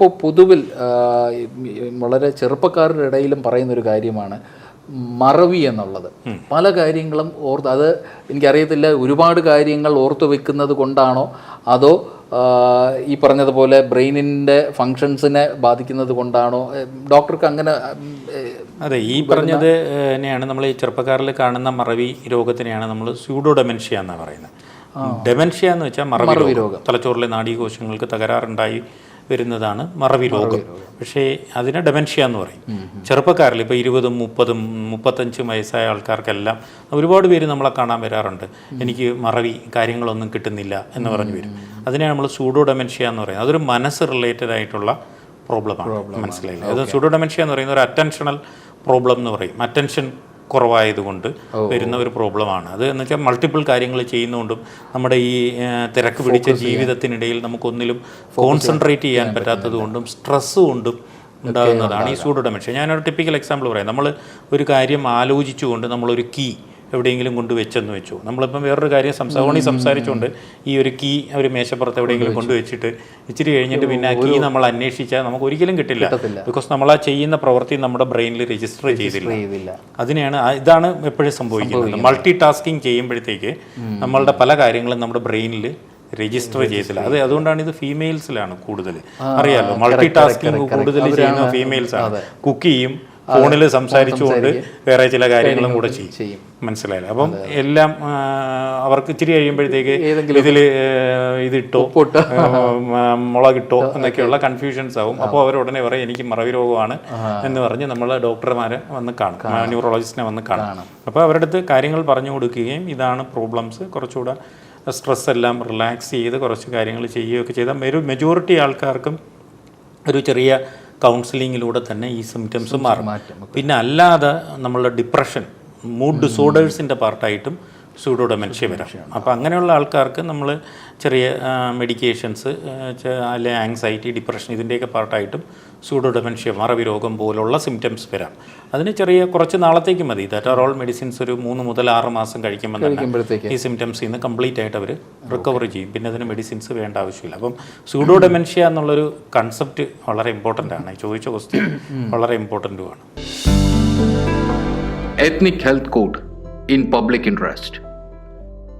ഇപ്പോൾ പൊതുവിൽ വളരെ ചെറുപ്പക്കാരുടെ ഇടയിലും പറയുന്നൊരു കാര്യമാണ് മറവി എന്നുള്ളത്. പല കാര്യങ്ങളും ഓർത്ത് അത് എനിക്കറിയത്തില്ല ഒരുപാട് കാര്യങ്ങൾ ഓർത്തു വെക്കുന്നത് കൊണ്ടാണോ അതോ ഈ പറഞ്ഞതുപോലെ ബ്രെയിനിന്റെ ഫങ്ഷൻസിനെ ബാധിക്കുന്നത് കൊണ്ടാണോ ഡോക്ടർക്ക് അങ്ങനെ അതെ ഈ പറഞ്ഞത് തന്നെയാണ് നമ്മൾ ഈ ചെറുപ്പക്കാരിൽ കാണുന്ന മറവി രോഗത്തിനെയാണ് നമ്മൾ സ്യൂഡോ ഡെമൻഷ്യ എന്നാണ് പറയുന്നത്. ഡെമൻഷ്യ എന്ന് വെച്ചാൽ മറവി രോഗം. തലച്ചോറിലെ നാഡീകോശങ്ങൾക്ക് തകരാറുണ്ടായി വരുന്നതാണ് മറവി രോഗം. പക്ഷേ അതിനെ ഡെമൻഷ്യ എന്ന് പറയും. ചെറുപ്പക്കാരിൽ ഇപ്പോൾ ഇരുപതും മുപ്പതും മുപ്പത്തഞ്ചും വയസ്സായ ആൾക്കാർക്കെല്ലാം ഒരുപാട് പേര് നമ്മളെ കാണാൻ വരാറുണ്ട്. എനിക്ക് മറവി കാര്യങ്ങളൊന്നും കിട്ടുന്നില്ല എന്ന് പറഞ്ഞു വരും. അതിനെ നമ്മൾ സൂഡോ ഡെമൻഷ്യ എന്ന് പറയുന്നത് അതൊരു മനസ്സ് റിലേറ്റഡ് ആയിട്ടുള്ള പ്രോബ്ലമാണ് മനസ്സിലായില്ല? അത് സൂഡോ ഡെമൻഷ്യ എന്ന് പറയുന്നത് ഒരു അറ്റൻഷണൽ പ്രോബ്ലം എന്ന് പറയും. അറ്റൻഷൻ കുറവായതുകൊണ്ട് വരുന്ന ഒരു പ്രോബ്ലമാണ്. അത് എന്ന് വെച്ചാൽ മൾട്ടിപ്പിൾ കാര്യങ്ങൾ ചെയ്യുന്നതുകൊണ്ടും നമ്മുടെ ഈ തിരക്ക് പിടിച്ച ജീവിതത്തിനിടയിൽ നമുക്കൊന്നിലും കോൺസെൻട്രേറ്റ് ചെയ്യാൻ പറ്റാത്തത് കൊണ്ടും സ്ട്രെസ് കൊണ്ടും ഉണ്ടാകുന്നതാണ്. ഈ സൂഡോ ഡെമൻഷ്യ ഞാനൊരു ടിപ്പിക്കൽ എക്സാമ്പിൾ പറയാം. നമ്മൾ ഒരു കാര്യം ആലോചിച്ചുകൊണ്ട് നമ്മളൊരു കീ എവിടെയെങ്കിലും കൊണ്ട് വെച്ചെന്ന് വെച്ചു. നമ്മളിപ്പം വേറൊരു കാര്യം സംസാരണി സംസാരിച്ചുകൊണ്ട് ഈ ഒരു കീ ഒരു മേശപ്പുറത്ത് എവിടെയെങ്കിലും കൊണ്ടുവച്ചിട്ട് ഇച്ചിരി കഴിഞ്ഞിട്ട് പിന്നെ ആ കീ നമ്മൾ അന്വേഷിച്ചാൽ നമുക്ക് ഒരിക്കലും കിട്ടില്ല. ബിക്കോസ് നമ്മൾ ആ ചെയ്യുന്ന പ്രവൃത്തി നമ്മുടെ ബ്രെയിനിൽ രജിസ്റ്റർ ചെയ്തില്ല. അതിനെയാണ് ഇതാണ് എപ്പോഴും സംഭവിക്കുന്നത്. മൾട്ടി ടാസ്കിങ് ചെയ്യുമ്പോഴത്തേക്ക് നമ്മളുടെ പല കാര്യങ്ങളും നമ്മുടെ ബ്രെയിനിൽ രജിസ്റ്റർ ചെയ്തില്ല അത് അതുകൊണ്ടാണ് ഇത് ഫീമെയിൽസിലാണ് കൂടുതൽ അറിയാലോ? മൾട്ടി ടാസ്കിങ് കൂടുതൽ ചെയ്യുന്ന ഫീമെയിൽസ് ആണ്. കുക്ക് ചെയ്യും ഫോണിൽ സംസാരിച്ചുകൊണ്ട് വേറെ ചില കാര്യങ്ങളും കൂടെ ചെയ്യും. മനസ്സിലായില്ല? അപ്പം എല്ലാം അവർക്ക് ഇച്ചിരി കഴിയുമ്പോഴത്തേക്ക് ഇതിൽ ഇതിട്ടോ മുളകിട്ടോ എന്നൊക്കെയുള്ള കൺഫ്യൂഷൻസ് ആവും. അപ്പോൾ അവർ ഉടനെ പറയും എനിക്ക് മറവി രോഗമാണ് എന്ന് പറഞ്ഞ് നമ്മൾ ഡോക്ടർമാരെ വന്ന് കാണും. ന്യൂറോളജിസ്റ്റിനെ വന്ന് കാണും. അപ്പോൾ അവരുടെ അടുത്ത് കാര്യങ്ങൾ പറഞ്ഞു കൊടുക്കുകയും ഇതാണ് പ്രോബ്ലംസ് കുറച്ചുകൂടെ സ്ട്രെസ് എല്ലാം റിലാക്സ് ചെയ്ത് കുറച്ച് കാര്യങ്ങൾ ചെയ്യുകയൊക്കെ ചെയ്താൽ ഒരു മെജോറിറ്റി ആൾക്കാർക്കും ഒരു ചെറിയ കൗൺസിലിങ്ങിലൂടെ തന്നെ ഈ സിംറ്റംസ് മാറും. പിന്നെ അല്ലാതെ നമ്മളുടെ ഡിപ്രഷൻ മൂഡ് ഡിസോർഡേഴ്സിന്റെ പാർട്ടായിട്ടും സൂഡോ ഡെമൻഷ്യ വരാം അപ്പോൾ അങ്ങനെയുള്ള ആൾക്കാർക്ക് നമ്മൾ ചെറിയ മെഡിക്കേഷൻസ് അല്ലെ ആങ്സൈറ്റി ഡിപ്രഷൻ ഇതിന്റെയൊക്കെ പാർട്ടായിട്ടും സൂഡോ ഡെമൻഷ്യ മറവി രോഗം പോലുള്ള സിംറ്റംസ് വരാം. അതിന് ചെറിയ കുറച്ച് നാളത്തേക്ക് മതി. ദാറ്റ് ആർ ഓൾ മെഡിസിൻസ് ഒരു മൂന്ന് മുതൽ ആറ് മാസം കഴിക്കുമ്പോൾ തന്നെ ഈ സിംറ്റംസിൽ നിന്ന് കംപ്ലീറ്റ് ആയിട്ട് അവർ റിക്കവർ ചെയ്യും. പിന്നെ അതിന് മെഡിസിൻസ് വേണ്ട ആവശ്യമില്ല. അപ്പം സൂഡോ ഡെമൻഷ്യ എന്നുള്ളൊരു കൺസെപ്റ്റ് വളരെ ഇമ്പോർട്ടന്റ് ആണ്. ചോദിച്ച ക്വസ്റ്റ്യൻ വളരെ ഇമ്പോർട്ടന്റുമാണ് ethnic health code in public interest.